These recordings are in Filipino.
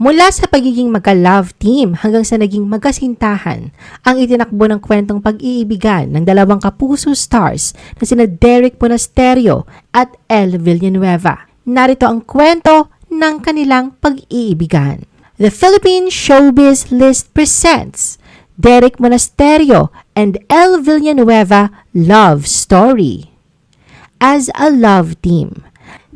Mula sa pagiging magka-love team hanggang sa naging magkasintahan, ang itinakbo ng kwentong pag-iibigan ng dalawang kapuso stars na sina Derek Monasterio at El Villanueva. Narito ang kwento ng kanilang pag-iibigan. The Philippine Showbiz List presents Derek Monasterio and El Villanueva Love Story. As a love team,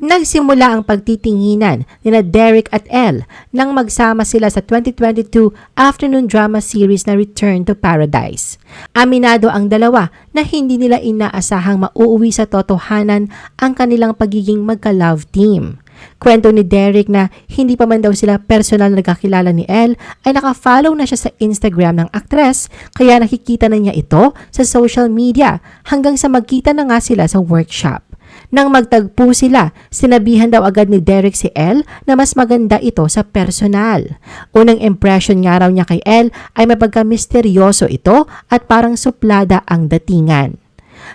Nagsimula ang pagtitinginan ni na Derek at Elle nang magsama sila sa 2022 afternoon drama series na Return to Paradise. Aminado ang dalawa na hindi nila inaasahang mauuwi sa totohanan ang kanilang pagiging magka-love team. Kwento ni Derek na hindi pa man daw sila personal na nagkakilala ni Elle ay nakafollow na siya sa Instagram ng aktres kaya nakikita na niya ito sa social media hanggang sa magkita na nga sila sa workshop. Nang magtagpo sila, sinabihan daw agad ni Derek si Elle na mas maganda ito sa personal. Unang impression nga raw niya kay Elle ay mapagka-misteryoso ito at parang suplada ang datingan.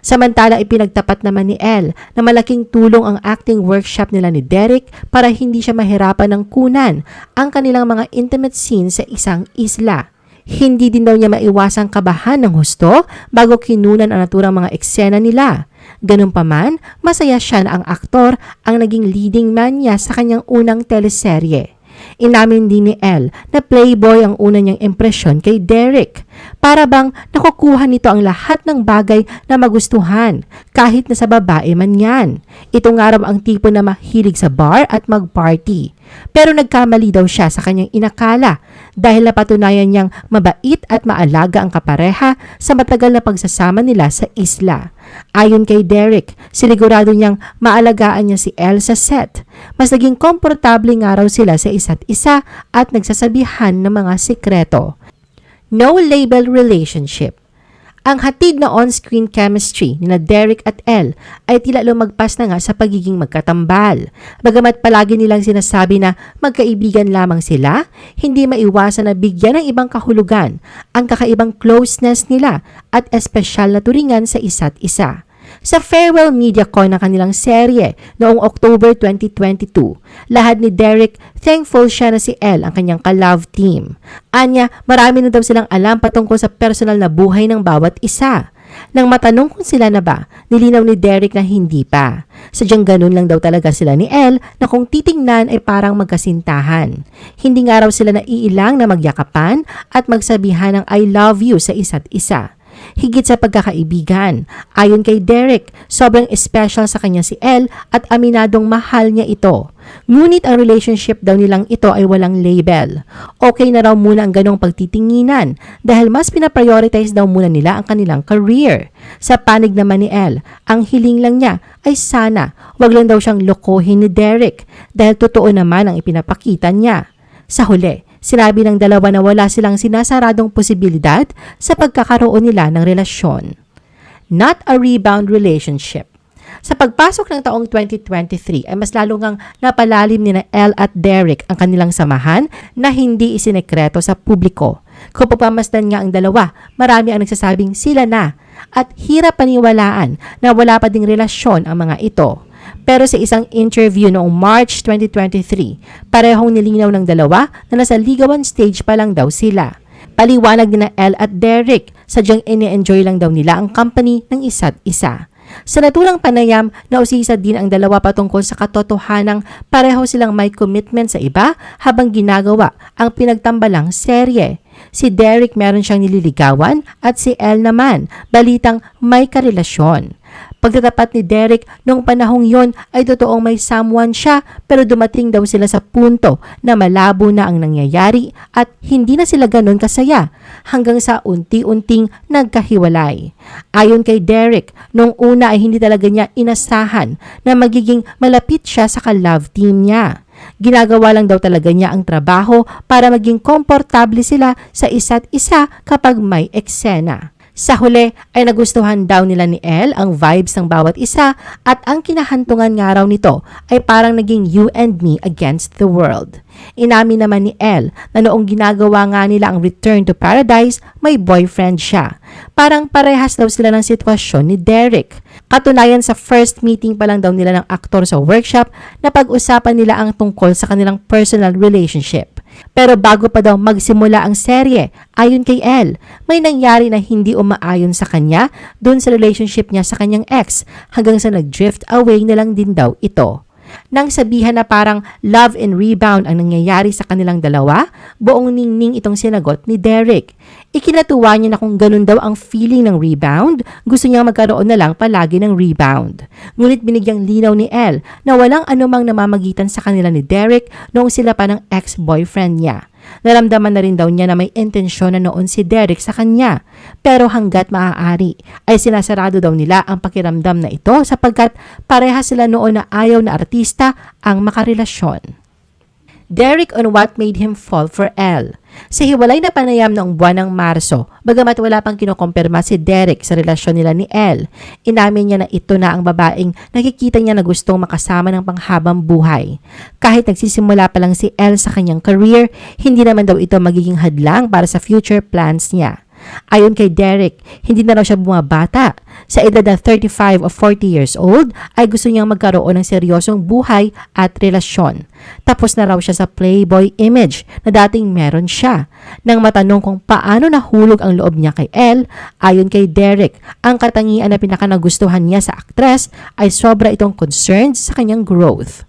Samantala ipinagtapat naman ni Elle na malaking tulong ang acting workshop nila ni Derek para hindi siya mahirapan ng kunan ang kanilang mga intimate scenes sa isang isla. Hindi din daw niya maiwasang kabahan ng husto bago kinunan ang naturang mga eksena nila. Ganun pa man, masaya siya na ang aktor ang naging leading man niya sa kanyang unang teleserye. Inamin din ni Elle na playboy ang una niyang impresyon kay Derek. Para bang nakukuha nito ang lahat ng bagay na magustuhan, kahit na sa babae man yan. Ito nga raw ang tipo na mahilig sa bar at mag-party. Pero nagkamali daw siya sa kanyang inakala dahil napatunayan niyang mabait at maalaga ang kapareha sa matagal na pagsasama nila sa isla. Ayon kay Derek, sinigurado niyang maalagaan niya si Elle sa set. Mas naging komportable nga raw sila sa isa't isa at nagsasabihan ng mga sikreto. No label relationship. Ang hatid na on-screen chemistry ni na Derek at Elle ay tila lumagpas na nga sa pagiging magkatambal. Bagamat palagi nilang sinasabi na magkaibigan lamang sila, hindi maiwasan na bigyan ng ibang kahulugan ang kakaibang closeness nila at espesyal na turingan sa isa't isa sa farewell media ko ng kanilang serye noong October 2022. Lahad ni Derek, thankful siya na si Elle ang kanyang ka-love team. Anya, marami na daw silang alam patungkol sa personal na buhay ng bawat isa. Nang matanong kung sila na ba, nilinaw ni Derek na hindi pa. Sadyang ganun lang daw talaga sila ni Elle na kung titingnan ay parang magkasintahan. Hindi nga raw sila naiilang na magyakapan at magsabihan ng I love you sa isa't isa higit sa pagkakaibigan. Ayon kay Derek, sobrang special sa kanya si Elle at aminadong mahal niya ito. Ngunit ang relationship daw nilang ito ay walang label. Okay na raw muna ang ganong pagtitinginan dahil mas pinaprioritize daw muna nila ang kanilang career. Sa panig naman ni Elle, ang hiling lang niya ay sana wag lang daw siyang lokohin ni Derek dahil totoo naman ang ipinapakita niya. Sa huli, Sinabi ng dalawa na wala silang sinasaradong posibilidad sa pagkakaroon nila ng relasyon. Not a rebound relationship. Sa pagpasok ng taong 2023 ay mas lalo ngang napalalim ni na Elle at Derek ang kanilang samahan na hindi isinekreto sa publiko. Kung pagpamasdan nga ang dalawa, marami ang nagsasabing sila na at hirap paniwalaan na wala pa ding relasyon ang mga ito. Pero sa isang interview noong March 2023, parehong nilinaw ng dalawa na nasa ligawan stage pa lang daw sila. Paliwanag ni na Elle at Derek, sadyang ini-enjoy lang daw nila ang company ng isa't isa. Sa natulang panayam, nausisa din ang dalawa patungkol sa katotohanang pareho silang may commitment sa iba habang ginagawa ang pinagtambalang serye. Si Derek meron siyang nililigawan at si Elle naman balitang may karelasyon. Pagtatapat ni Derek noong panahong yon ay totoong may someone siya pero dumating daw sila sa punto na malabo na ang nangyayari at hindi na sila ganon kasaya hanggang sa unti-unting nagkahiwalay. Ayon kay Derek, noong una ay hindi talaga niya inasahan na magiging malapit siya sa ka-love team niya. Ginagawa lang daw talaga niya ang trabaho para maging komportable sila sa isa't isa kapag may eksena. Sa huli ay nagustuhan daw nila ni Elle ang vibes ng bawat isa at ang kinahantungan nga raw nito ay parang naging you and me against the world. Inamin naman ni Elle na noong ginagawa nga nila ang Return to Paradise, may boyfriend siya. Parang parehas daw sila ng sitwasyon ni Derek. Katunayan sa first meeting pa lang daw nila ng aktor sa workshop na pag-usapan nila ang tungkol sa kanilang personal relationship. Pero bago pa daw magsimula ang serye, ayon kay Elle, may nangyari na hindi umaayon sa kanya dun sa relationship niya sa kanyang ex hanggang sa nag-drift away na lang din daw ito. Nang sabihan na parang love and rebound ang nangyayari sa kanilang dalawa, buong ningning itong sinagot ni Derek. Ikinatuwa niya na kung ganun daw ang feeling ng rebound, gusto niyang magkaroon na lang palagi ng rebound. Ngunit binigyang linaw ni Elle na walang anumang namamagitan sa kanila ni Derek noong sila pa ng ex-boyfriend niya. Naramdaman na rin daw niya na may intensyon na noon si Derek sa kanya. Pero hanggat maaari ay sinasarado daw nila ang pakiramdam na ito sapagkat pareha sila noon na ayaw na artista ang makarelasyon. Derek on what made him fall for Elle. Sa hiwalay na panayam noong buwan ng Marso, bagamat wala pang kinukumpirma si Derek sa relasyon nila ni Elle, inamin niya na ito na ang babaeng nakikita niya na gustong makasama ng panghabang buhay. Kahit nagsisimula pa lang si Elle sa kanyang career, hindi naman daw ito magiging hadlang para sa future plans niya. Ayon kay Derek, hindi na raw siya bumabata. Sa edad na 35 o 40 years old, ay gusto niyang magkaroon ng seryosong buhay at relasyon. Tapos na raw siya sa playboy image na dating meron siya. Nang matanong kung paano nahulog ang loob niya kay Elle, ayon kay Derek, ang katangian na pinakanagustuhan niya sa aktres ay sobra itong concerned sa kanyang growth.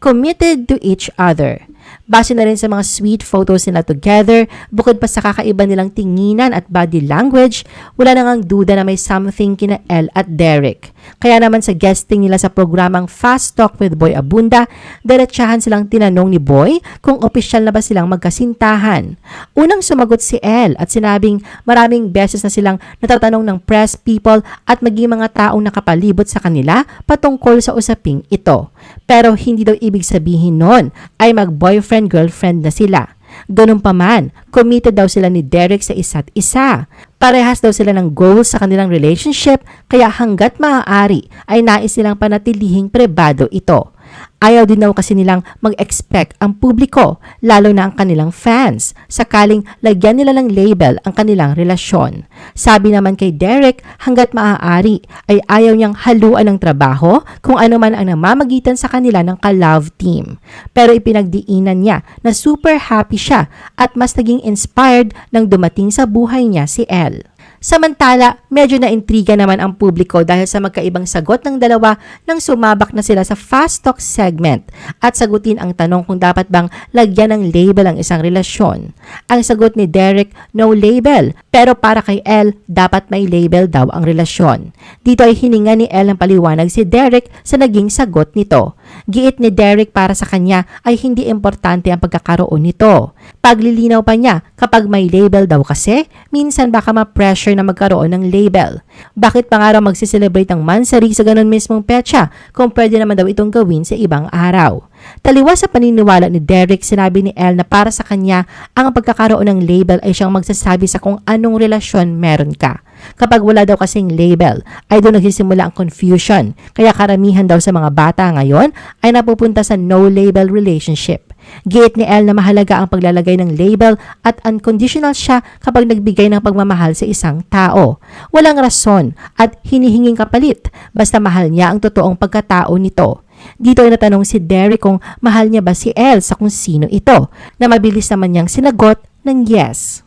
Committed to each other. Base na rin sa mga sweet photos nila together, bukod pa sa kakaiba nilang tinginan at body language, wala nang duda na may something kina Elle at Derek. Kaya naman sa guesting nila sa programang Fast Talk with Boy Abunda, diretsahan silang tinanong ni Boy kung opisyal na ba silang magkasintahan. Unang sumagot si Elle at sinabing maraming beses na silang natatanong ng press people at maging mga taong nakapalibot sa kanila patungkol sa usaping ito. Pero hindi daw ibig sabihin nun ay mag-boyfriend-girlfriend na sila. Ganun pa man, committed daw sila ni Derek sa isa't isa. Parehas daw sila ng goals sa kanilang relationship kaya hanggat maaari ay nais nilang panatilihing pribado ito. Ayaw din daw kasi nilang mag-expect ang publiko, lalo na ang kanilang fans, sakaling lagyan nila ng label ang kanilang relasyon. Sabi naman kay Derek, hanggat maaari ay ayaw niyang haluan ng trabaho kung ano man ang namamagitan sa kanila ng ka-love team. Pero ipinagdiinan niya na super happy siya at mas naging inspired nang dumating sa buhay niya si Elle. Samantala, medyo na-intriga naman ang publiko dahil sa magkaibang sagot ng dalawa nang sumabak na sila sa Fast Talk segment at sagutin ang tanong kung dapat bang lagyan ng label ang isang relasyon. Ang sagot ni Derek, no label, pero para kay Elle, dapat may label daw ang relasyon. Dito ay hininga ni Elle ng paliwanag si Derek sa naging sagot nito. Giit ni Derek para sa kanya ay hindi importante ang pagkakaroon nito. Paglilinaw pa niya, kapag may label daw kasi, minsan baka ma-pressure na magkaroon ng label. Bakit pa nga raw magsiselebrate ng mansari sa ganun mismong petsa kung pwede naman daw itong gawin sa ibang araw? Taliwas sa paniniwala ni Derek, sinabi ni Elle na para sa kanya, ang pagkakaroon ng label ay siyang magsasabi sa kung anong relasyon meron ka. Kapag wala daw kasing label, ay doon nagsisimula ang confusion. Kaya karamihan daw sa mga bata ngayon ay napupunta sa no-label relationship. Giit ni Elle na mahalaga ang paglalagay ng label at unconditional siya kapag nagbigay ng pagmamahal sa isang tao. Walang rason at hinihinging kapalit basta mahal niya ang totoong pagkatao nito. Dito ay natanong si Derek kung mahal niya ba si Elle sa kung sino ito, na mabilis naman niyang sinagot ng yes.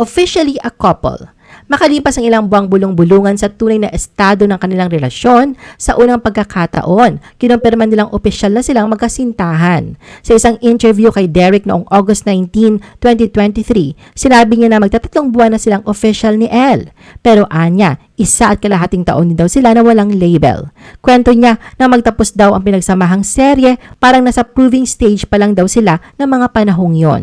Officially a couple. Makalipas ang ilang buwang bulong-bulungan sa tunay na estado ng kanilang relasyon, sa unang pagkakataon, kinumpirma nilang opisyal na silang magkasintahan. Sa isang interview kay Derek noong August 19, 2023, sinabi niya na magtatatlong buwan na silang official ni Elle. Pero anya, isa at kalahating taon din daw sila na walang label. Kwento niya na magtapos daw ang pinagsamahang serye, parang nasa proving stage pa lang daw sila ng mga panahong yon.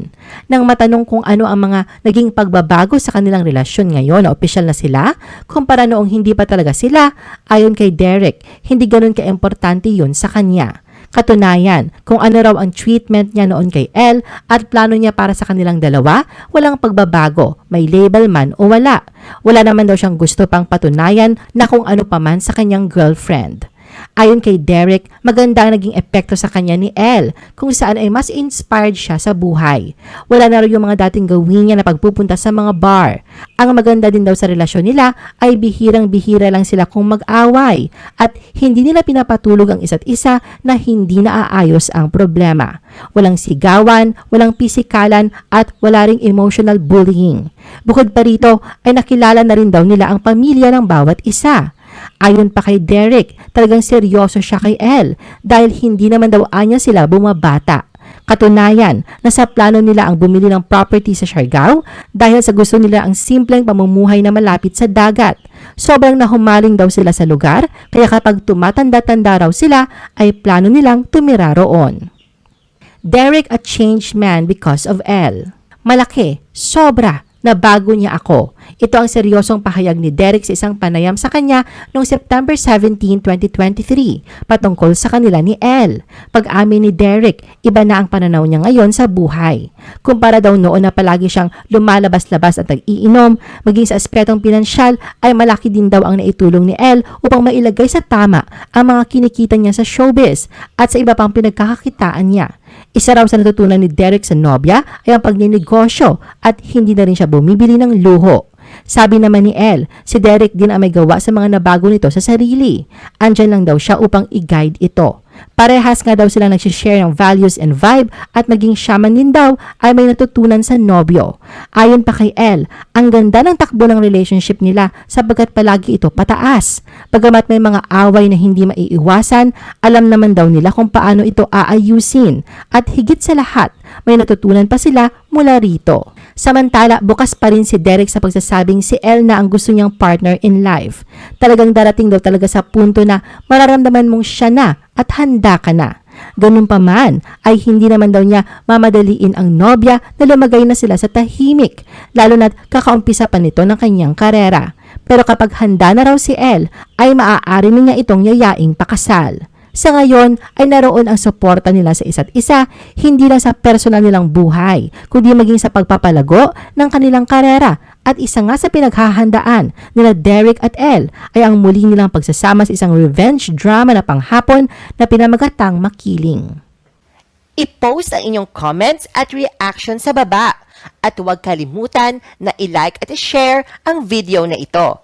Nang matanong kung ano ang mga naging pagbabago sa kanilang relasyon ngayon na opisyal na sila, kumpara noong hindi pa talaga sila, ayon kay Derek, hindi ganun ka-importante yun sa kanya. Katunayan, kung ano raw ang treatment niya noon kay Elle at plano niya para sa kanilang dalawa, walang pagbabago, may label man o wala. Wala naman daw siyang gusto pang patunayan na kung ano pa man sa kanyang girlfriend. Ayon kay Derek, maganda ang naging epekto sa kanya ni Elle kung saan ay mas inspired siya sa buhay. Wala na rin yung mga dating gawin niya na pagpupunta sa mga bar. Ang maganda din daw sa relasyon nila ay bihirang-bihira lang sila kung mag-away at hindi nila pinapatulog ang isa't isa na hindi naaayos ang problema. Walang sigawan, walang pisikalan at wala ring emotional bullying. Bukod pa rito ay nakilala na rin daw nila ang pamilya ng bawat isa. Ayon pa kay Derek, talagang seryoso siya kay Elle dahil hindi naman daw anya sila bumabata. Katunayan, nasa plano nila ang bumili ng property sa Siargao dahil sa gusto nila ang simpleng pamumuhay na malapit sa dagat. Sobrang nahumaling daw sila sa lugar, kaya kapag tumatanda-tanda raw sila, ay plano nilang tumira roon. Derek a changed man because of Elle. Malaki, sobra, na bago niya ako. Ito ang seryosong pahayag ni Derek sa isang panayam sa kanya noong September 17, 2023 patungkol sa kanila ni Elle. Pag-amin ni Derek, iba na ang pananaw niya ngayon sa buhay. Kumpara daw noon na palagi siyang lumalabas-labas at nag-iinom, maging sa aspetong pinansyal ay malaki din daw ang naitulong ni Elle upang mailagay sa tama ang mga kinikita niya sa showbiz at sa iba pang pinagkakakitaan niya. Isa raw sa natutunan ni Derek sa nobya ay ang pagninegosyo at hindi na rin siya bumibili ng luho. Sabi naman ni Elle, si Derek din ang may gawa sa mga nabago nito sa sarili. Andyan lang daw siya upang i-guide ito. Parehas nga daw silang nagsishare ng values and vibe at maging shaman din daw ay may natutunan sa nobyo. Ayon pa kay Elle, ang ganda ng takbo ng relationship nila sapagkat palagi ito pataas. Pagamat may mga away na hindi maiiwasan, alam naman daw nila kung paano ito aayusin. At higit sa lahat, may natutunan pa sila mula rito. Samantala, bukas pa rin si Derek sa pagsasabing si Elle na ang gusto niyang partner in life. Talagang darating daw talaga sa punto na mararamdaman mong siya na at handa ka na. Ganun pa man, ay hindi naman daw niya mamadaliin ang nobya na lumagay na sila sa tahimik, lalo na't kakaumpisa pa nito ng kanyang karera. Pero kapag handa na raw si Elle, ay maaari niya itong yayaing pakasal. Sa ngayon ay naroon ang suporta nila sa isa't isa, hindi lang sa personal nilang buhay, kundi maging sa pagpapalago ng kanilang karera. At isa nga sa pinaghahandaan nila Derek at Elle ay ang muli nilang pagsasama sa isang revenge drama na panghapon na pinamagatang makiling. I-post ang inyong comments at reaction sa baba. At huwag kalimutan na i-like at i-share ang video na ito.